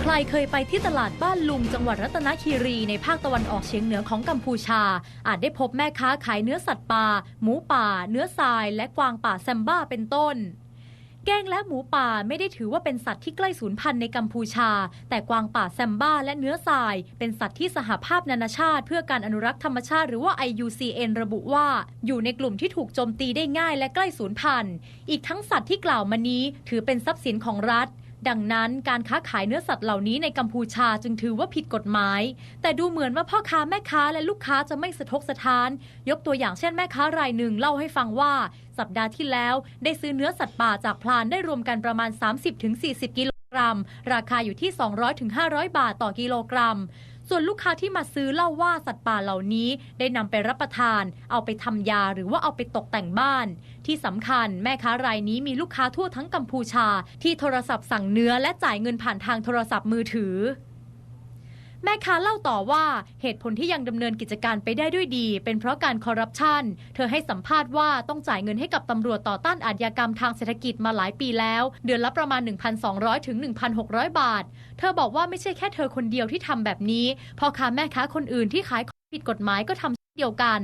ใครเคยไปที่ตลาดบ้านลุงจังหวัดรัตนคีรีในภาคตะวันออกเฉียงเหนือของกัมพูชา อาจได้พบแม่ค้าขายเนื้อสัตว์ป่า หมูป่า เนื้อทราย และกวางป่าแซมบ้าเป็นต้น แกงและหมูป่าไม่ได้ถือว่าเป็นสัตว์ที่ใกล้สูญพันธุ์ในกัมพูชา แต่กวางป่าแซมบ้าและเนื้อทราย เป็นสัตว์ที่สหภาพนานาชาติ เพื่อการอนุรักษ์ธรรมชาติหรือว่า IUCN ระบุว่า อยู่ในกลุ่มที่ถูกโจมตีได้ง่ายและใกล้สูญพันธุ์ อีกทั้งสัตว์ที่กล่าวมานี้ถือเป็นทรัพย์สินของรัฐ ดังนั้นการค้าขายเนื้อสัตว์เหล่านี้ในกัมพูชาจึงถือว่าผิดกฎหมาย แต่ดูเหมือนว่าพ่อค้าแม่ค้าและลูกค้าจะไม่สะทกสะท้าน ยกตัวอย่างเช่นแม่ค้ารายหนึ่งเล่าให้ฟังว่า สัปดาห์ที่แล้ว ได้ซื้อเนื้อสัตว์ป่าจากพลานได้รวมกันประมาณ 30-40 กิโลกรัม ราคาอยู่ที่ 200-500 บาทต่อกิโลกรัม ส่วนลูกค้าที่มาซื้อเล่าว่าสัตว์ป่าเหล่านี้ได้นำไปรับประทาน เอาไปทำยาหรือว่าเอาไปตกแต่งบ้าน ที่สำคัญแม่ค้ารายนี้มีลูกค้าทั่วทั้งกัมพูชา ที่โทรศัพท์สั่งเนื้อและจ่ายเงินผ่านทางโทรศัพท์มือถือแม่ค้าเล่าต่อว่าเหตุผลที่ยังดำเนินกิจการไปได้ด้วยดี เป็นเพราะการคอร์รัปชันเธอให้สัมภาษณ์ว่าต้องจ่ายเงินให้กับตำรวจต่อต้านอาชญากรรมทางเศรษฐกิจมาหลายปีแล้ว เดือนละประมาณ 1,200 ถึง 1,600 บาท เธอบอกว่าไม่ใช่แค่เธอคนเดียวที่ทำแบบนี้พ่อค้าแม่ค้าคนอื่นที่ขายของผิดกฎหมายก็ทำเช่นเดียวกัน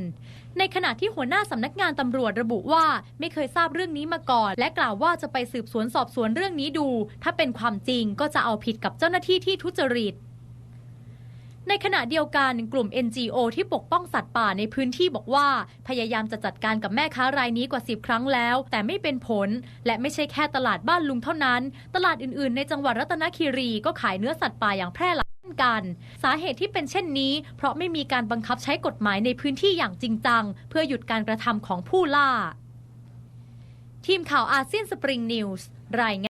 ในขณะที่หัวหน้าสำนักงานตำรวจระบุว่าไม่เคยทราบเรื่องนี้มาก่อน และกล่าวว่าจะไปสืบสวนสอบสวนเรื่องนี้ดู ถ้าเป็นความจริงก็จะเอาผิดกับเจ้าหน้าที่ที่ทุจริต ในขณะเดียวกันกลุ่ม NGO ที่ปกป้องสัตว์ป่าในพื้นที่บอกว่า พยายามจะจัดการกับแม่ค้ารายนี้กว่า 10 ครั้งแล้ว แต่ไม่เป็นผล และไม่ใช่แค่ตลาดบ้านลุงเท่านั้น ตลาดอื่นๆ ในจังหวัดรัตนคีรีก็ขายเนื้อสัตว์ป่าอย่างแพร่หลายเช่นกัน สาเหตุที่เป็นเช่นนี้ เพราะไม่มีการบังคับใช้กฎหมายในพื้นที่อย่างจริงจัง เพื่อหยุดการกระทำของผู้ล่า ทีมข่าวอาเซียนสปริงนิวส์รายงาน